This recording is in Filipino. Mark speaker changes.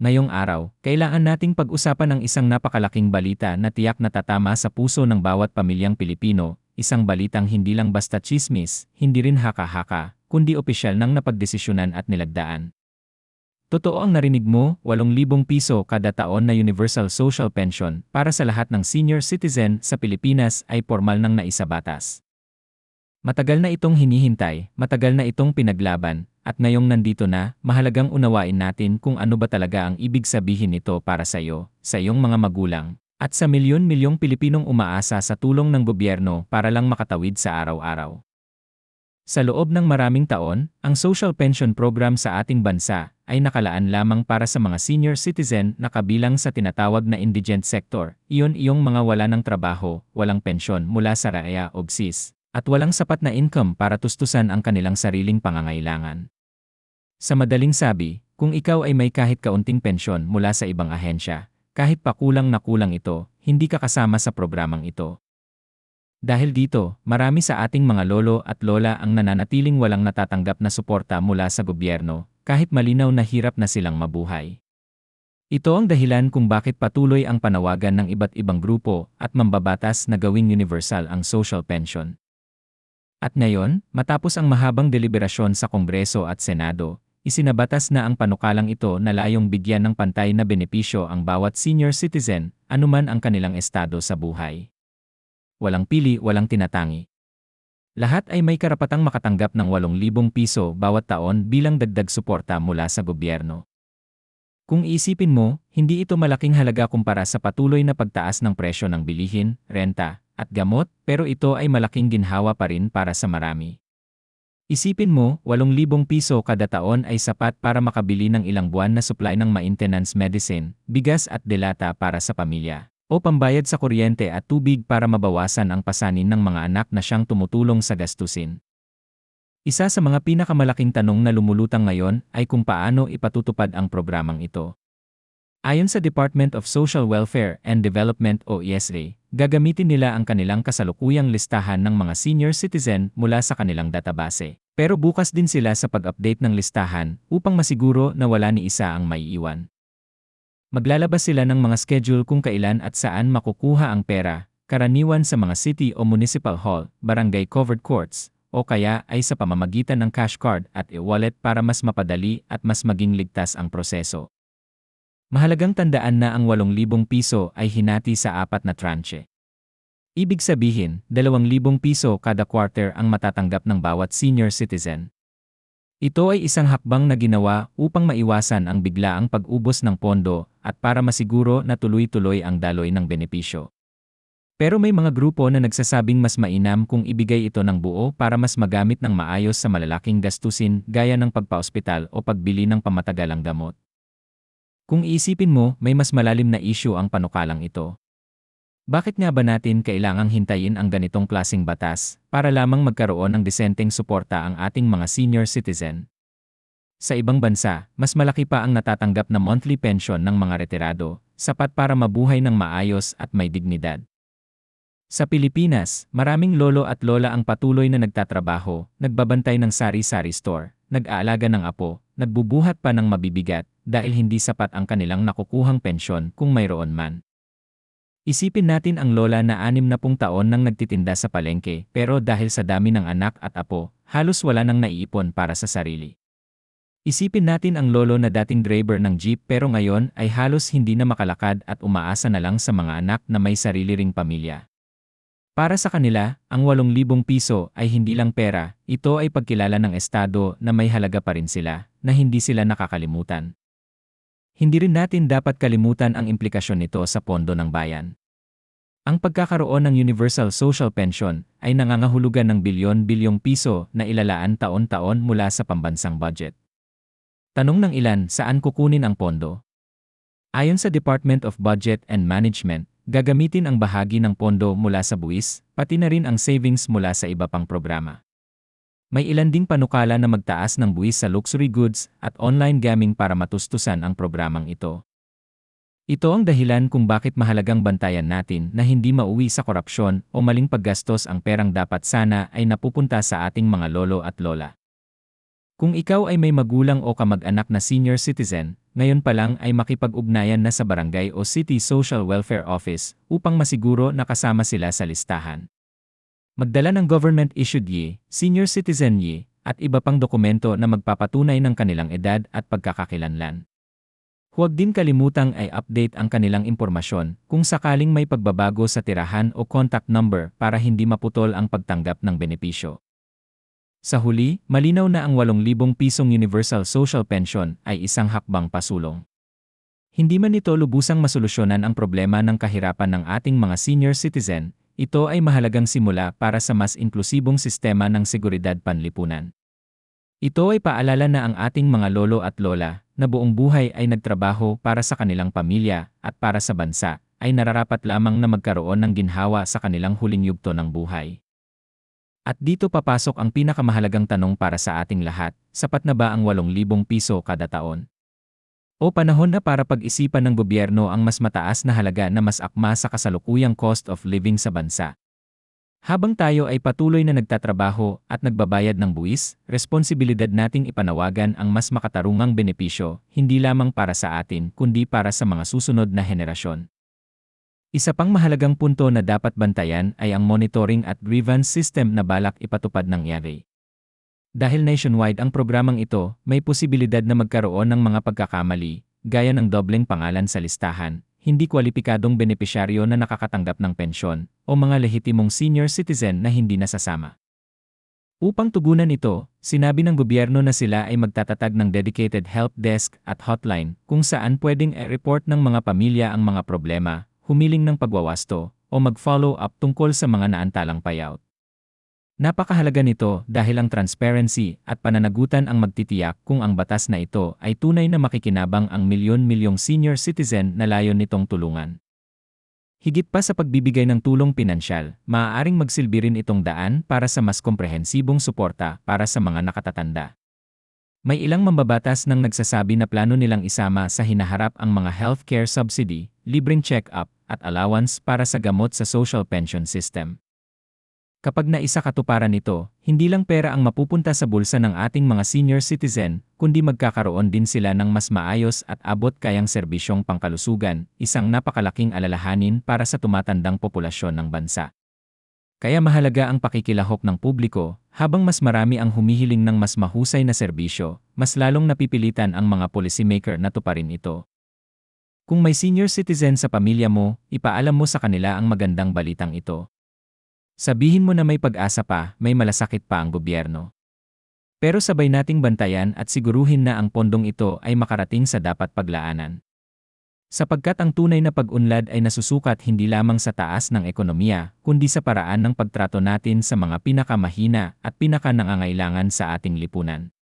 Speaker 1: Ngayong araw, kailangan nating pag-usapan ang isang napakalaking balita na tiyak na tatama sa puso ng bawat pamilyang Pilipino, isang balitang hindi lang basta chismis, hindi rin haka-haka, kundi opisyal nang napagdesisyonan at nilagdaan. Totoo ang narinig mo, 8,000 piso kada taon na Universal Social Pension para sa lahat ng senior citizen sa Pilipinas ay formal nang naisabatas. Matagal na itong hinihintay, matagal na itong pinaglaban, at ngayong nandito na, mahalagang unawain natin kung ano ba talaga ang ibig sabihin nito para sa iyo, sa iyong mga magulang, at sa milyon-milyong Pilipinong umaasa sa tulong ng gobyerno para lang makatawid sa araw-araw. Sa loob ng maraming taon, ang social pension program sa ating bansa ay nakalaan lamang para sa mga senior citizen na kabilang sa tinatawag na indigent sector, iyon iyong mga wala ng trabaho, walang pensyon mula sa RAEA o GSIS, at walang sapat na income para tustusan ang kanilang sariling pangangailangan. Sa madaling sabi, kung ikaw ay may kahit kaunting pensyon mula sa ibang ahensya, kahit pa kulang na kulang ito, hindi ka kasama sa programang ito. Dahil dito, marami sa ating mga lolo at lola ang nananatiling walang natatanggap na suporta mula sa gobyerno, kahit malinaw na hirap na silang mabuhay. Ito ang dahilan kung bakit patuloy ang panawagan ng iba't ibang grupo at mambabatas na gawing universal ang social pension. At ngayon, matapos ang mahabang deliberasyon sa Kongreso at Senado, isinabatas na ang panukalang ito na layong bigyan ng pantay na benepisyo ang bawat senior citizen, anuman ang kanilang estado sa buhay. Walang pili, walang tinatangi. Lahat ay may karapatang makatanggap ng 8,000 piso bawat taon bilang dagdag suporta mula sa gobyerno. Kung isipin mo, hindi ito malaking halaga kumpara sa patuloy na pagtaas ng presyo ng bilihin, renta, at gamot, pero ito ay malaking ginhawa pa rin para sa marami. Isipin mo, 8,000 piso kada taon ay sapat para makabili ng ilang buwan na supply ng maintenance medicine, bigas at delata para sa pamilya, o pambayad sa kuryente at tubig para mabawasan ang pasanin ng mga anak na siyang tumutulong sa gastusin. Isa sa mga pinakamalaking tanong na lumulutang ngayon ay kung paano ipatutupad ang programang ito. Ayon sa Department of Social Welfare and Development o ESA, gagamitin nila ang kanilang kasalukuyang listahan ng mga senior citizen mula sa kanilang database. Pero bukas din sila sa pag-update ng listahan upang masiguro na wala ni isa ang maiiwan. Maglalabas sila ng mga schedule kung kailan at saan makukuha ang pera, karaniwan sa mga city o municipal hall, barangay covered courts, o kaya ay sa pamamagitan ng cash card at e-wallet para mas mapadali at mas maging ligtas ang proseso. Mahalagang tandaan na ang 8,000 piso ay hinati sa apat na tranche. Ibig sabihin, 2,000 piso kada quarter ang matatanggap ng bawat senior citizen. Ito ay isang hakbang na ginawa upang maiwasan ang biglaang pag-ubos ng pondo at para masiguro na tuloy-tuloy ang daloy ng benepisyo. Pero may mga grupo na nagsasabing mas mainam kung ibigay ito ng buo para mas magamit ng maayos sa malalaking gastusin gaya ng pagpa-ospital o pagbili ng pamatagalang gamot. Kung iisipin mo, may mas malalim na issue ang panukalang ito. Bakit nga ba natin kailangang hintayin ang ganitong klasing batas para lamang magkaroon ng disenteng suporta ang ating mga senior citizen? Sa ibang bansa, mas malaki pa ang natatanggap na monthly pension ng mga retirado, sapat para mabuhay ng maayos at may dignidad. Sa Pilipinas, maraming lolo at lola ang patuloy na nagtatrabaho, nagbabantay ng sari-sari store, nag-aalaga ng apo, nagbubuhat pa ng mabibigat, dahil hindi sapat ang kanilang nakukuhang pensyon kung mayroon man. Isipin natin ang lola na anim na pung taon nang nagtitinda sa palengke pero dahil sa dami ng anak at apo, halos wala nang naiipon para sa sarili. Isipin natin ang lolo na dating driver ng jeep pero ngayon ay halos hindi na makalakad at umaasa na lang sa mga anak na may sarili ring pamilya. Para sa kanila, ang 8,000 piso ay hindi lang pera, ito ay pagkilala ng Estado na may halaga pa rin sila, na hindi sila nakakalimutan. Hindi rin natin dapat kalimutan ang implikasyon nito sa pondo ng bayan. Ang pagkakaroon ng Universal Social Pension ay nangangahulugan ng bilyon-bilyong piso na ilalaan taon-taon mula sa pambansang budget. Tanong ng ilan saan kukunin ang pondo? Ayon sa Department of Budget and Management, gagamitin ang bahagi ng pondo mula sa buwis, pati na rin ang savings mula sa iba pang programa. May ilan ding panukala na magtaas ng buwis sa luxury goods at online gaming para matustusan ang programang ito. Ito ang dahilan kung bakit mahalagang bantayan natin na hindi mauwi sa korupsyon o maling paggastos ang perang dapat sana ay napupunta sa ating mga lolo at lola. Kung ikaw ay may magulang o kamag-anak na senior citizen, ngayon pa lang ay makipag-ugnayan na sa barangay o city social welfare office upang masiguro na kasama sila sa listahan. Magdala ng government-issued YE, senior citizen YE, at iba pang dokumento na magpapatunay ng kanilang edad at pagkakakilanlan. Huwag din kalimutang ay update ang kanilang impormasyon kung sakaling may pagbabago sa tirahan o contact number para hindi maputol ang pagtanggap ng benepisyo. Sa huli, malinaw na ang 8,000 pisong Universal Social Pension ay isang hakbang pasulong. Hindi man ito lubusang masolusyonan ang problema ng kahirapan ng ating mga senior citizen, ito ay mahalagang simula para sa mas inklusibong sistema ng seguridad panlipunan. Ito ay paalala na ang ating mga lolo at lola na buong buhay ay nagtrabaho para sa kanilang pamilya at para sa bansa, ay nararapat lamang na magkaroon ng ginhawa sa kanilang huling yugto ng buhay. At dito papasok ang pinakamahalagang tanong para sa ating lahat, sapat na ba ang 8,000 piso kada taon? O panahon na para pag-isipan ng gobyerno ang mas mataas na halaga na mas akma sa kasalukuyang cost of living sa bansa? Habang tayo ay patuloy na nagtatrabaho at nagbabayad ng buwis, responsibilidad nating ipanawagan ang mas makatarungang benepisyo, hindi lamang para sa atin kundi para sa mga susunod na henerasyon. Isa pang mahalagang punto na dapat bantayan ay ang monitoring at grievance system na balak ipatupad ng IARE. Dahil nationwide ang programang ito, may posibilidad na magkaroon ng mga pagkakamali, gaya ng dobleng pangalan sa listahan, hindi kwalipikadong benepisyaryo na nakakatanggap ng pensyon, o mga lehitimong senior citizen na hindi nasasama. Upang tugunan ito, sinabi ng gobyerno na sila ay magtatatag ng dedicated help desk at hotline kung saan pwedeng e-report ng mga pamilya ang mga problema, humiling ng pagwawasto, o mag-follow up tungkol sa mga naantalang payout. Napakahalaga nito dahil ang transparency at pananagutan ang magtitiyak kung ang batas na ito ay tunay na makikinabang ang milyon-milyong senior citizen na layon nitong tulungan. Higit pa sa pagbibigay ng tulong pinansyal, maaaring magsilbi rin itong daan para sa mas komprehensibong suporta para sa mga nakatatanda. May ilang mambabatas nang nagsasabi na plano nilang isama sa hinaharap ang mga healthcare subsidy, libreng check-up, at allowance para sa gamot sa social pension system. Kapag naisa katuparan nito, hindi lang pera ang mapupunta sa bulsa ng ating mga senior citizen, kundi magkakaroon din sila ng mas maayos at abot kayang serbisyong pangkalusugan, isang napakalaking alalahanin para sa tumatandang populasyon ng bansa. Kaya mahalaga ang pakikilahok ng publiko, habang mas marami ang humihiling ng mas mahusay na serbisyo, mas lalong napipilitan ang mga policymaker na tuparin ito. Kung may senior citizen sa pamilya mo, ipaalam mo sa kanila ang magandang balitang ito. Sabihin mo na may pag-asa pa, may malasakit pa ang gobyerno. Pero sabay nating bantayan at siguruhin na ang pondong ito ay makarating sa dapat paglaanan. Sapagkat ang tunay na pag-unlad ay nasusukat hindi lamang sa taas ng ekonomiya, kundi sa paraan ng pagtrato natin sa mga pinakamahina at pinakanangangailangan sa ating lipunan.